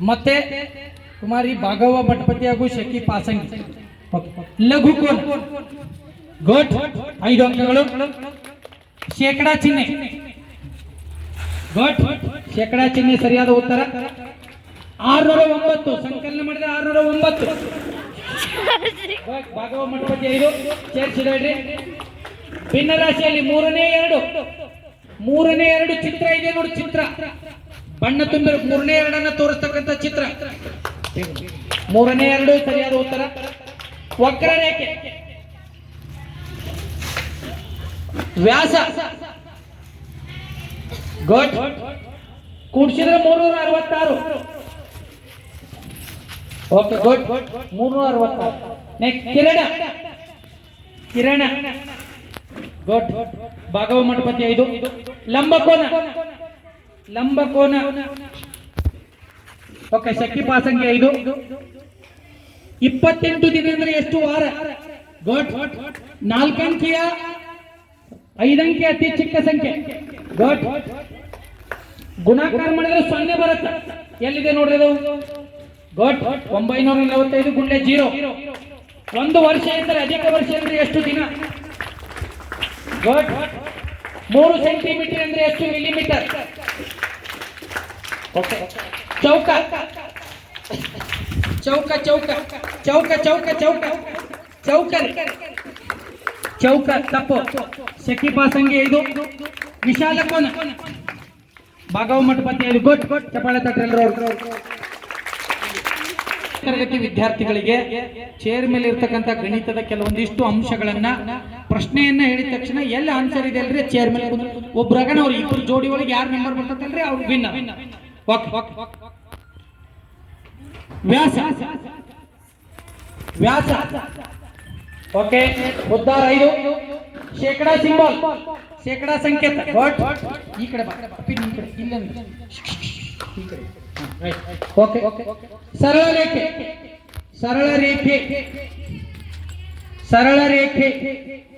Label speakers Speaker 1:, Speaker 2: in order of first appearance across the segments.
Speaker 1: ಮತ್ತೆ ಕುಮಾರಿ ಭಾಗವ ಭಟ್ಪತಿ ಹಾಗೂ ಶಕಿ ಪಾಸಂಗಿ. ಲಘು ಕೋನ. ಗುಡ್ ಐದು ಅಂಕಗಳು. ಶೇಕಡಾ ಚಿಹ್ನೆ. ಗೋಟ್. ಶೇಕಡಾ ಚಿಹ್ನೆ ಸರಿಯಾದ ಉತ್ತರ. ಆರ್ನೂರ ಒಂಬತ್ತು. ಸಂಕಲನ ಮಾಡಿದ್ರೆ ಆರ್ನೂರ ಒಂಬತ್ತು. ಭಾಗವ ಮಠಪತಿ ಐದು. ಸೇರಿಸಿದ್ರಿ ಭಿನ್ನ ರಾಶಿಯಲ್ಲಿ ಮೂರನೇ ಎರಡು. ಮೂರನೇ ಎರಡು ಚಿತ್ರ ಇದೆ ನೋಡಿ ಚಿತ್ರ. ಬಣ್ಣ ತುಂಬಿರೋ ಮೂರನೇ ಎರಡನ್ನ ತೋರಿಸ್ತಕ್ಕಂಥ ಚಿತ್ರ. ಮೂರನೇ ಎರಡು ಸರಿಯಾದ ಉತ್ತರ. ವಕ್ರರೇಖೆ ವ್ಯಾಸ. ಗುಡ್ ಕೂಡಿಸಿದ್ರೆ ಮೂರ್ನೂರ ಅರವತ್ತಾರು. ಓಕೆ ಗುಡ್ ಮೂರ್ನೂರ ಅರವತ್ತಾರು. ನೆಕ್ಸ್ಟ್ ಕಿರಣ. ಕಿರಣ. ಗುಡ್ ಭಾಗವ ಮಠಪತಿ ಐದು ಲಂಬಕೋನ. ಲಂಬಕೋನ ಓಕೆ ಶಕ್ತಿ ಪಾಸಂಗೆ ಐದು. ಇಪ್ಪತ್ತೆಂಟು ದಿನ ಅಂದ್ರೆ ಎಷ್ಟು ವಾರ? ಗೋಟ್ ನಾಲ್ಕಂಕಿಯ ಐದಂಕಿಯ ಅತಿ ಚಿಕ್ಕ ಸಂಖ್ಯೆ. ಗೋಟ್ ಗುಣಾಕಾರ ಮಾಡಿದ್ರೆ ಸೊನ್ನೆ ಬರುತ್ತೆ. ಎಲ್ಲಿದೆ ನೋಡ್ರಿ ಅದು? ಗೋಟ್ ಒಂಬೈನೂರ ನಲವತ್ತೈದು ಗುಂಡೆ ಜೀರೋ. ಒಂದು ವರ್ಷ ಇದ್ದರೆ ಅಧಿಕ ವರ್ಷ ಅಂದ್ರೆ ಎಷ್ಟು ದಿನ? ಗೋಟ್ ಮೂರು ಸೆಂಟಿಮೀಟರ್ ಅಂದ್ರೆ ಎಷ್ಟು ಮಿಲಿಮೀಟರ್ ಓಕೆ ಚೌಕ ಚೌಕ ಚೌಕ ಚೌಕ ಚೌಕ ಚೌಕ ಚೌಕರ್ ಚೌಕ ತಪ್ಪು ಶಕೀಬಾ ಪಾಸಂಗಿ ಇದು ವಿಶಾಲ ಕೋನ ಭಾಗವ ಮಠಪತಿ ಇದು ಗೊಟ್ ಗೊಟ್ ಚಪಾಳೆ ತರಗತಿ ವಿದ್ಯಾರ್ಥಿಗಳಿಗೆ ಚೇರ್ ಮೇಲೆ ಇರ್ತಕ್ಕಂಥ ಗಣಿತದ ಕೆಲವೊಂದಿಷ್ಟು ಅಂಶಗಳನ್ನು ಪ್ರಶ್ನೆಯನ್ನ ಹೇಳಿದ ತಕ್ಷಣ ಎಲ್ಲ ಆನ್ಸರ್ ಇದೆ ಅಲ್ರಿ? ಚೇರ್ ಮೇಲೆ ಒಬ್ರಾಗನ ಅವ್ರು ಇಬ್ಬರು ಜೋಡಿ ಒಳಗೆ ಯಾರು ನಂಬರ್ ಬರ್ತದಲ್ರಿ? ಅವ್ರು ಓಕೆ. ವ್ಯಾಸ. ವ್ಯಾಸ. ಓಕೆ. ಉದ್ದಾರ ಐದು. ಶೇಕಡಾ ಸಿಂಬಲ್ ಶೇಕಡಾ ಸಂಕೇತ. ಬಟ್ ಈ ಕಡೆ ಇಲ್ಲ ಕಡೆ. ಓಕೆ. ಸರಳ ರೇಖೆ. ಸರಳ ರೇಖೆ. ಸರಳ ರೇಖೆ.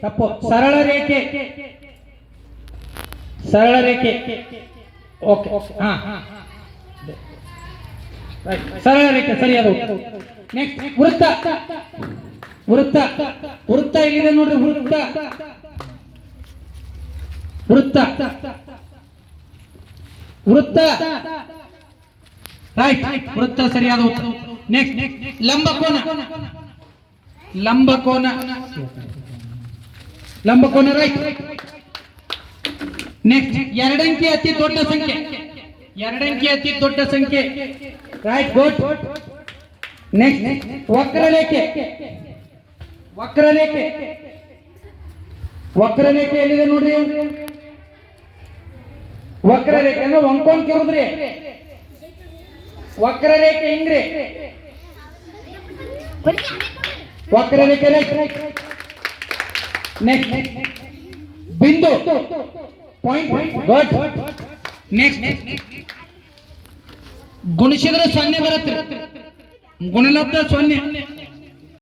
Speaker 1: ತಪ್ಪು. ಸರಳ ರೇಖೆ. ಸರಳ ರೇಖೆ. ಓಕೆ. ಹಾ. ಸರಳ ರೇಖೆ. ಸರಿಯಾದ ನೆಕ್ಸ್ಟ್ ವೃತ್ತ. ವೃತ್ತ. ವೃತ್ತ ಎಲ್ಲಿದೆ ನೋಡ್ರಿ? ವೃತ್ತ. ವೃತ್ತ. ವೃತ್ತ. ರೈಟ್ ವೃತ್ತ ಸರಿಯಾದ ಉತ್ತರ. ನೆಕ್ಸ್ಟ್ ಲಂಬಕೋನ ಲಂಬಕೋನ ಲಂಬಕೋನ ರೈಟ್ ನೆಕ್ಸ್ಟ್ ಎರಡಂಕಿ ಅತಿ ದೊಡ್ಡ ಸಂಖ್ಯೆ. ಎರಡಂಕಿ ಅತಿ ದೊಡ್ಡ ಸಂಖ್ಯೆ. ರೈಟ್ ಗುಡ್ ನೆಕ್ಸ್ಟ್ ವಕ್ರರೇಖೆ. ವಕ್ರರೇಖೆ. ವಕ್ರರೇಖೆ ಎಲ್ಲಿದೆ ನೋಡ್ರಿ? ವಕ್ರರೇಖೆ ಅಂದ್ರೆ ಒಂಕೊಂಡ್ ಕೇಳಿದ್ರಿ. ವಕ್ರರೇಖೆ ಹಿಂಗ್ರಿ? वक्र नेक्स्ट नेक्स्ट बिंदु। पॉइंट गुड नेक्स्ट गुणशिद्र सन्ने भरत गुणलब्ध सन्ने